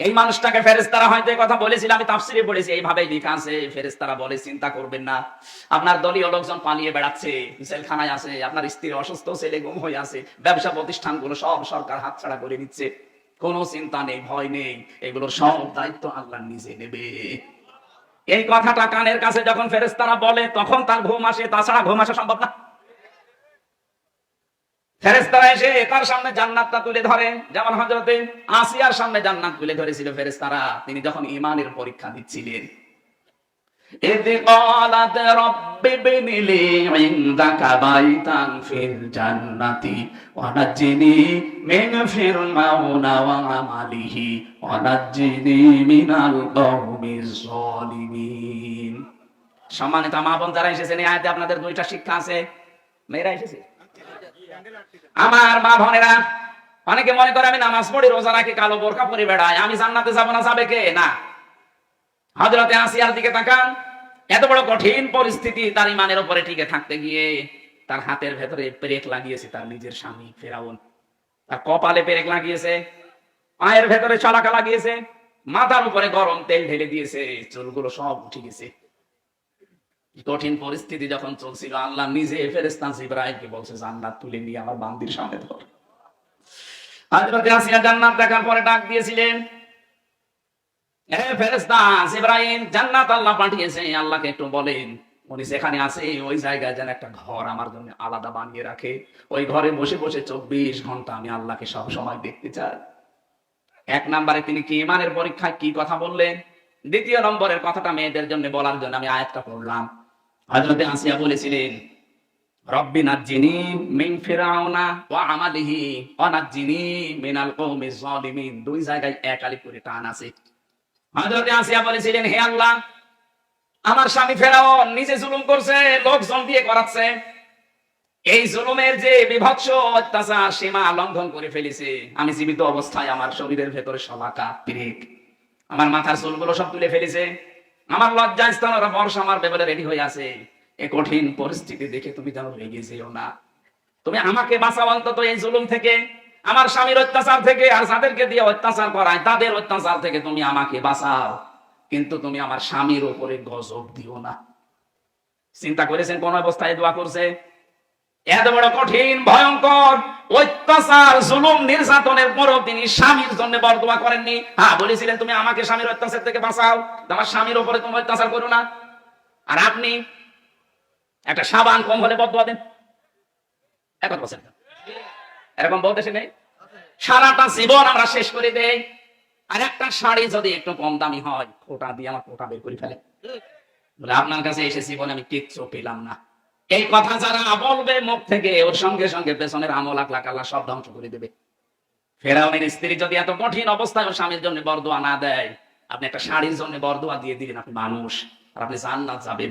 এই মানুষটাকে ফেরেস্তারা হয়তো এই কথা বলেছিল, আমি তাফসিরে পড়েছি এইভাবে আছে ফেরেস্তারা বলে, চিন্তা করবেন না। আপনার দলীয় লোকজন পালিয়ে বেড়াচ্ছে, জেলখানায় আছে, আপনার স্ত্রী অসুস্থ, ছেলে গুম হয়ে আছে, ব্যবসা প্রতিষ্ঠানগুলো সব সরকার হাতছাড়া করে নিচ্ছে। কোনো চিন্তা নেই, ভয় নেই, এগুলোর সব দায়িত্ব আল্লাহ নিজে নেবে। এই কথাটা কানের কাছে যখন ফেরেস্তারা বলে, তখন তার ঘুম আসে, তাছাড়া ঘুম আসা সম্ভব না। ফেরেস্তারা এসে তার সামনে জান্নাতটা তুলে ধরে যেমন হজরতে আসিয়ার সামনে জান্নাত তুলে ধরেছিল ফেরেস্তারা তিনি যখন ইমানের পরীক্ষা দিচ্ছিলেন إذ قالت رب ابن لي عندك بيتا في الجنة ونجني من فرعون وعمله ونجني من القوم الظالمين সম্মানিত মা বোন যারা এসেছেন এই আয়াতে আপনাদের দুইটা শিক্ষা আছে মেয়েরা এসেছে আমার মা বোনেরা, অনেকে মনে করে আমি নামাজ পড়ি, রোজা রাখি, কালো বোরকা পরে, বেড়াই, আমি জান্নাতে যাব না, যাবে কে? না। হজরতে আসিয়ার দিকে তাকান, এত বড় কঠিন পরিস্থিতি, তার ইমানের উপরে টিকে থাকতে গিয়ে তার হাতের ভেতরে পেরেক লাগিয়েছে তার নিজের স্বামী ফেরাউন। তার কপালে পেরেক লাগিয়েছে, পায়ের ভেতরে চলাকা লাগিয়েছে, মাথার উপরে গরম তেল ঢেলে দিয়েছে, চুলগুলো সব উঠে গেছে। কঠিন পরিস্থিতি যখন চলছিল, আল্লাহ নিজে ফেরেস্তান ইব্রাহিমকে বলছে, জান্নাত তুলে নিয়ে আমার বান্দির সামনে ধর। আসিয়া জান্নাত দেখার পরে ডাক দিয়েছিলেন হে ইব্রাহিম জান্নাত আল্লাহ পাঠিয়েছে, আল্লাহকে একটু বলেন, উনি যেখানে আছে, ওই জায়গায় যেন একটা ঘর আমার জন্য আলাদা বানিয়ে রাখে। ওই ঘরে বসে বসে চব্বিশ ঘণ্টা আমি আল্লাহকে সব সময় দেখতে চাই। এক নম্বরে তিনি কি ইমানের পরীক্ষায় কি কথা বললেন? দ্বিতীয় নম্বরের কথাটা মেয়েদের জন্য বলার জন্য আমি আয়াতটা পড়লাম। হযরতে আসিয়া বলেছিলেন, রব্বি নাজ্জিনি মিন ফিরাউনা ওয়া আমালিহি ওয়া নাজ্জিনি মিনাল কওমিজ জালিমিন দুই জায়গায় করে টান আছে। হযরতে আসিয়া বলেছিলেন, হে আল্লাহ, আমার স্বামী ফেরাউন নিজে জুলুম করছে দিয়ে করাচ্ছে এই জুলুমের যে বিভৎস অত্যাচার সীমা লঙ্ঘন করে ফেলেছে, আমি জীবিত অবস্থায় আমার শরীরের ভেতরে সবাকা পিরেক। আমার মাথার চুলগুলো সব তুলে ফেলেছে। আমার লজ্জা স্থান, ওরা বর্ষা আমার ব্যাপারে রেডি হয়ে আছে। এ কঠিন পরিস্থিতি দেখে তুমি যেন রেগে যেও না। তুমি আমাকে বাঁচাও অন্তত এই জুলুম থেকে, আমার স্বামীর অত্যাচার থেকে, আর যাদেরকে দিয়ে অত্যাচার করায়, তাদের অত্যাচার থেকে তুমি আমাকে বাঁচাও। কিন্তু তুমি আমার স্বামীর উপরে গজব দিও না। চিন্তা করেছেন কোন অবস্থায় দোয়া করছে? এত বড় কঠিন, ভয়ঙ্কর অত্যাচার, জুলুম, নির্যাতনের পরও তিনি স্বামীর জন্য বরদোয়া করেননি। হ্যাঁ বলেছিলেন, তুমি আমাকে স্বামীর অত্যাচার থেকে বাঁচাও। আমার স্বামীর উপরে তুমি অত্যাচার করো না। আর আপনি একটা সাবান কম হলে বদোয়া দেন। একথা বলছেন? এরকম বলতেছে নেই? সারাটা জীবন আমরা শেষ করে দেই। আর একটা শাড়ি যদি একটু কম দামি হয় ওটা দিয়ে আমার ওটা বের করে ফেলে। বলে, আপনার কাছে এসে জীবনে আমি কিচ্ছু পেলাম না। এই কথা যারা বলবে মুখ থেকে, ওর সঙ্গে সঙ্গে পেছনের আমল আকলা আল্লাহ সব ধ্বংস করে দেবে। ফেরাউনের স্ত্রী যদি এত কঠিন অবস্থায় ওর স্বামীর জন্য বরদোয়া না দেয়, আপনি একটা শাড়ির জন্য বরদোয়া দিয়ে দিবেন আপনি মানুষ, আর আপনি জান্নাত যাবেন।